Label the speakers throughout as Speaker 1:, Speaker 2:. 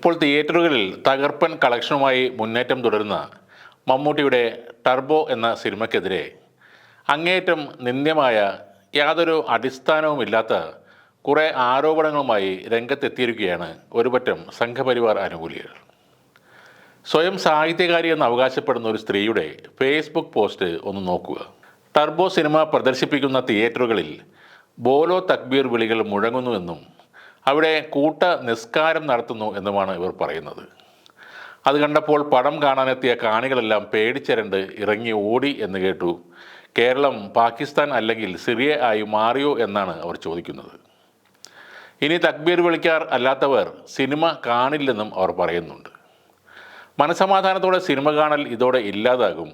Speaker 1: ഇപ്പോൾ തിയേറ്ററുകളിൽ തകർപ്പൻ കളക്ഷനുമായി മുന്നേറ്റം തുടരുന്ന മമ്മൂട്ടിയുടെ ടർബോ എന്ന സിനിമയ്ക്കെതിരെ അങ്ങേയറ്റം നിന്ദ്യമായ യാതൊരു അടിസ്ഥാനവുമില്ലാത്ത കുറേ ആരോപണങ്ങളുമായി രംഗത്തെത്തിയിരിക്കുകയാണ് ഒരുപറ്റം സംഘപരിവാർ അനുകൂലികൾ സ്വയം സാഹിത്യകാരി എന്ന് അവകാശപ്പെടുന്ന ഒരു സ്ത്രീയുടെ ഫേസ്ബുക്ക് പോസ്റ്റ് ഒന്ന് നോക്കുക. ടർബോ സിനിമ പ്രദർശിപ്പിക്കുന്ന തിയേറ്ററുകളിൽ ബോലോ തക്ബീർ വിളികൾ മുഴങ്ങുന്നുവെന്നും അവിടെ കൂട്ട നിസ്കാരം നടത്തുന്നു എന്നുമാണ് ഇവർ പറയുന്നത്. അത് കണ്ടപ്പോൾ പടം കാണാനെത്തിയ കാണികളെല്ലാം പേടിച്ചരണ്ട് ഇറങ്ങി ഓടി എന്ന് കേട്ടു. കേരളം പാകിസ്ഥാൻ അല്ലെങ്കിൽ സിറിയ ആയി മാറിയോ എന്നാണ് അവർ ചോദിക്കുന്നത്. ഇനി തക്ബീർ വിളിക്കാർ അല്ലാത്തവർ സിനിമ കാണില്ലെന്നും അവർ പറയുന്നുണ്ട്. മനസമാധാനത്തോടെ സിനിമ കാണൽ ഇതോടെ ഇല്ലാതാകും.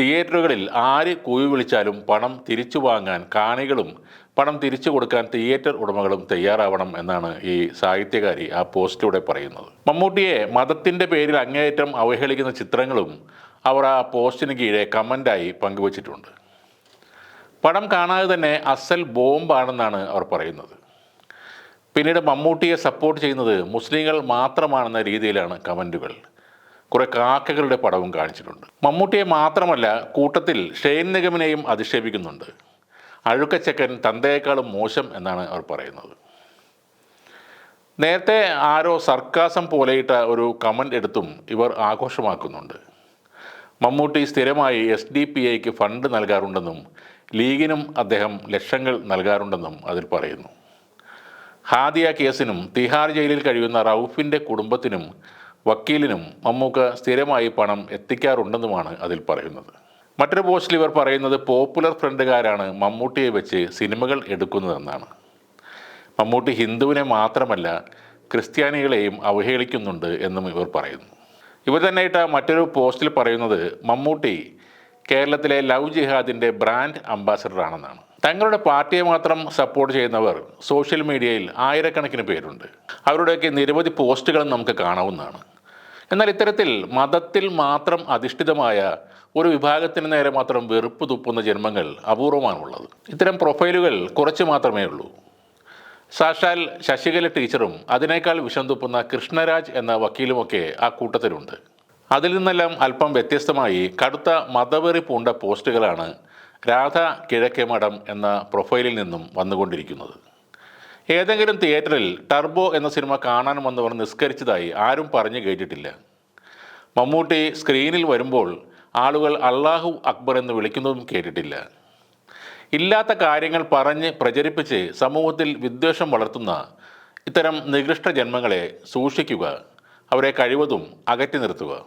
Speaker 1: തിയേറ്ററുകളിൽ ആര് കൂവി വിളിച്ചാലും പണം തിരിച്ചു വാങ്ങാൻ കാണികളും പണം തിരിച്ചു കൊടുക്കാൻ തിയേറ്റർ ഉടമകളും തയ്യാറാവണം എന്നാണ് ഈ സാഹിത്യകാരി ആ പോസ്റ്റിലൂടെ പറയുന്നത്. മമ്മൂട്ടിയെ മതത്തിന്റെ പേരിൽ അങ്ങേയറ്റം അവഹേളിക്കുന്ന ചിത്രങ്ങളും അവർ ആ പോസ്റ്റിന് കീഴെ കമന്റായി പങ്കുവച്ചിട്ടുണ്ട്. പടം കാണാതെ തന്നെ അസൽ ബോംബാണെന്നാണ് അവർ പറയുന്നത്. പിന്നീട് മമ്മൂട്ടിയെ സപ്പോർട്ട് ചെയ്യുന്നത് മുസ്ലിങ്ങൾ മാത്രമാണെന്ന രീതിയിലാണ് കമന്റുകൾ കുറേ കാക്കകളുടെ പടവും കാണിച്ചിട്ടുണ്ട്. മമ്മൂട്ടിയെ മാത്രമല്ല കൂട്ടത്തിൽ ഷെയ്ൻ നിഗമിനെയും അധിക്ഷേപിക്കുന്നുണ്ട്. അഴുക്കച്ചക്കൻ തന്തയേക്കാളും മോശം എന്നാണ് അവർ പറയുന്നത്. നേരത്തെ ആരോ സർക്കാസം പോലെയിട്ട ഒരു കമന്റ് എടുത്തും ഇവർ ആഘോഷമാക്കുന്നുണ്ട്. മമ്മൂട്ടി സ്ഥിരമായി എസ് ഡി പി ഐക്ക് ഫണ്ട് നൽകാറുണ്ടെന്നും ലീഗിനും അദ്ദേഹം ലക്ഷങ്ങൾ നൽകാറുണ്ടെന്നും അതിൽ പറയുന്നു. ഹാദിയ കേസിനും തിഹാർ ജയിലിൽ കഴിയുന്ന റൌഫിന്റെ കുടുംബത്തിനും വക്കീലിനും മമ്മൂക്ക സ്ഥിരമായി പണം എത്തിക്കാറുണ്ടെന്നുമാണ് അതിൽ പറയുന്നത്. മറ്റൊരു പോസ്റ്റിൽ ഇവർ പറയുന്നത് പോപ്പുലർ ഫ്രണ്ടുകാരാണ് മമ്മൂട്ടിയെ വെച്ച് സിനിമകൾ എടുക്കുന്നതെന്നാണ്. മമ്മൂട്ടി ഹിന്ദുവിനെ മാത്രമല്ല ക്രിസ്ത്യാനികളെയും അവഹേളിക്കുന്നുണ്ട് എന്നും ഇവർ പറയുന്നു. ഇവർ തന്നെ ഇട്ട മറ്റൊരു പോസ്റ്റിൽ പറയുന്നത് മമ്മൂട്ടി കേരളത്തിലെ ലവ് ജിഹാദിന്റെ ബ്രാൻഡ് അംബാസഡറാണെന്നാണ്. തങ്ങളുടെ പാർട്ടിയെ മാത്രം സപ്പോർട്ട് ചെയ്യുന്നവർ സോഷ്യൽ മീഡിയയിൽ ആയിരക്കണക്കിന് പേരുണ്ട്. അവരുടെയൊക്കെ നിരവധി പോസ്റ്റുകളും നമുക്ക് കാണാവുന്നതാണ്. എന്നാൽ ഇത്തരത്തിൽ മതത്തിൽ മാത്രം അധിഷ്ഠിതമായ ഒരു വിഭാഗത്തിന് നേരെ മാത്രം വെറുപ്പ് തുപ്പുന്ന ജന്മങ്ങൾ അപൂർവമാണുള്ളത്. ഇത്തരം പ്രൊഫൈലുകൾ കുറച്ച് മാത്രമേ ഉള്ളൂ. സാക്ഷാൽ ശശികല ടീച്ചറും അതിനേക്കാൾ വിഷം തുപ്പുന്ന കൃഷ്ണരാജ് എന്ന വക്കീലുമൊക്കെ ആ കൂട്ടത്തിലുണ്ട്. അതിൽ നിന്നെല്ലാം അല്പം വ്യത്യസ്തമായി കടുത്ത മതവെറി പൂണ്ട പോസ്റ്റുകളാണ് രാധ കിഴക്കേമഠം എന്ന പ്രൊഫൈലിൽ നിന്നും വന്നുകൊണ്ടിരിക്കുന്നത്. ഏതെങ്കിലും തിയേറ്ററിൽ ടർബോ എന്ന സിനിമ കാണാൻ വന്നവർ നിസ്കരിച്ചതായി ആരും പറഞ്ഞു കേട്ടിട്ടില്ല. മമ്മൂട്ടി സ്ക്രീനിൽ വരുമ്പോൾ ആളുകൾ അള്ളാഹു അക്ബർ എന്ന് വിളിക്കുന്നതും കേട്ടിട്ടില്ല. ഇല്ലാത്ത കാര്യങ്ങൾ പറഞ്ഞ് പ്രചരിപ്പിച്ച് സമൂഹത്തിൽ വിദ്വേഷം വളർത്തുന്ന ഇത്തരം നികൃഷ്ട ജന്മങ്ങളെ സൂക്ഷിക്കുക അവരെ കഴിവതും അകറ്റി നിർത്തുക.